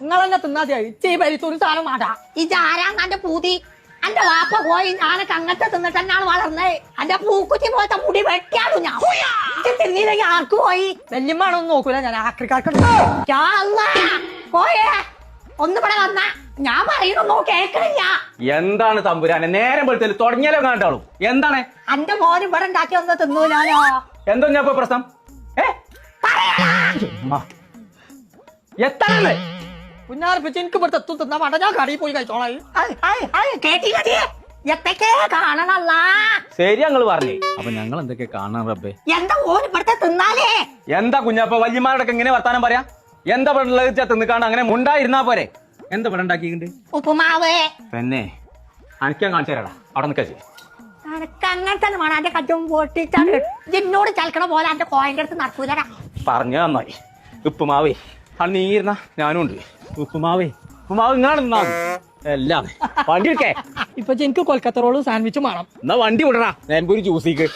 നിങ്ങൾ തന്നെ തിന്നാതെയായി ചീ പരിത്തൊരു സാധനം വേണ്ട. ഇതാരാണ് എന്റെ പൂതി. എന്റെ വാപ്പ പോയി. ഞാനൊക്കെ അങ്ങനത്തെ തിന്നിട്ട് തന്നെയാണ് വളർന്നത് എന്റെ പൂക്കുറ്റി പോലത്തെ മുടി വെട്ടിയാലും ഞാൻ? തിന്നില്ലെങ്കിൽ ആർക്ക് പോയി? വല്യമ്മാണൊന്നും നോക്കൂല. ഞാൻ ആക്രിക്കാർക്ക്. പോയേ. ഒന്ന് ഇവിടെ വന്ന. ഞാൻ പറയുന്നു കേൾക്കണില്ല. എന്താണ് തമ്പുരാനെ? നേരം വെളുത്തൽ തുടങ്ങിയാലോ കണ്ടാളും എന്താണ്? എന്റെ മോൻ ഇവിടെ ഉണ്ടാക്കി ഒന്ന് തിന്നൂലാലോ? എന്തോ ഞാൻ പ്രശ്നം? ഏ? ആ. എത്താനല്ലേ കുഞ്ഞാർപ്പിച്ച് എനിക്ക് ഇവിടുത്തെ എത്തും തിന്നാൻ വേണ്ട. ഞാൻ കടയിൽ പോയി കഴിച്ചോളായി എത്തൊക്കെ കാണണല്ല? ശരി ഞങ്ങൾ പറഞ്ഞേ. അപ്പൊ ഞങ്ങൾ എന്തൊക്കെ കാണാൻ റബ്ബേ? എന്താ ഓൻ ഇവിടുത്തെ തിന്നാലേ? എന്താ കുഞ്ഞപ്പ വല്യമാരോടൊക്കെ ഇങ്ങനെ വർത്താനം പറയാ? എന്താ ഇവിടെ തിന്നിക്കാണ്ട് അങ്ങനെ മുണ്ടായിരുന്നാ പോരെ? എന്താ ഉണ്ടാക്കിയിട്ടുണ്ട്? ഉപ്പുമാവ്. തന്നെ അനക്കാൻ കാണിച്ചു തരാടാ. അവിടെ നിൽക്കാ അങ്ങനെ തന്നെ വേണം. എന്റെ കജ്ജും പൊട്ടിച്ചാണ് എന്നോട് ചലക്കണ പോലെ എന്റെ കോയന്റെ അടുത്ത് നടക്കൂലടാ. പറഞ്ഞു നന്നായി. ഉപ്പുമാവേ അത് നീരുന്ന ഞാനും ഉണ്ട്. ഉപ്പുമാവേ ഉപ്പുമാവ് നിന്നാ. മതി. എല്ലാം. വണ്ടി എടുക്കേ. ഇപ്പൊ എനിക്ക് കൊൽക്കത്ത റോളും സാൻഡ്വിച്ചും വേണം. എന്നാ വണ്ടി വിടറാ ഞാൻ പോയി ജ്യൂസിക്ക്